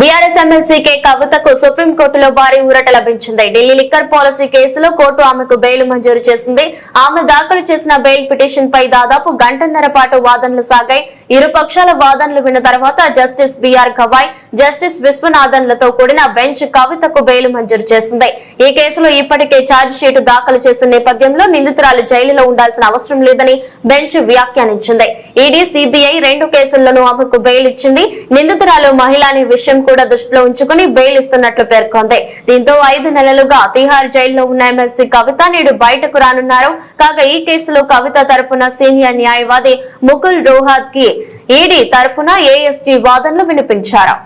BRS MLC కే. కవితకు సుప్రీంకోర్టులో భారీ ఊరట లభించింది. ఢిల్లీ లిక్కర్ పాలసీ కేసులో కోర్టు ఆమెకు బెయిల్ మంజూరు చేసింది. ఆమె దాఖలు చేసిన బెయిల్ పిటిషన్ పై దాదాపు గంటన్నర పాటు వాదనలు సాగాయి. ఇరు పక్షాల వాదనలు విన్న తర్వాత జస్టిస్ బీఆర్ గవాయ్ జస్టిస్ విశ్వనాథన్లతో కూడిన బెంచ్ కవితకు బెయిల్ మంజూరు చేసింది. ఈ కేసులో ఇప్పటికే ఛార్జ్ షీటు దాఖలు చేసిన నేపథ్యంలో నిందితురాలు జైలులో ఉండాల్సిన అవసరం లేదని బెంచ్ వ్యాఖ్యానించింది. ఈడీ సిబిఐ రెండు కేసుల్లోనూ ఆమెకు బెయిల్ ఇచ్చింది. నిందితురాలు మహిళ అనే విషయం కూడా దృష్టిలో ఉంచుకుని బెయిల్ ఇస్తున్నట్లు పేర్కొంది. దీంతో ఐదు నెలలుగా తిహార్ జైల్లో ఉన్న ఎమ్మెల్సీ కవిత నేడు బయటకు రానున్నారు. కాగా ఈ కేసులో కవిత తరపున సీనియర్ న్యాయవాది ముకుల్ రోహాద్కి ఈడీ తరపున ఏఎస్టీ వాదనలు వినిపించారు.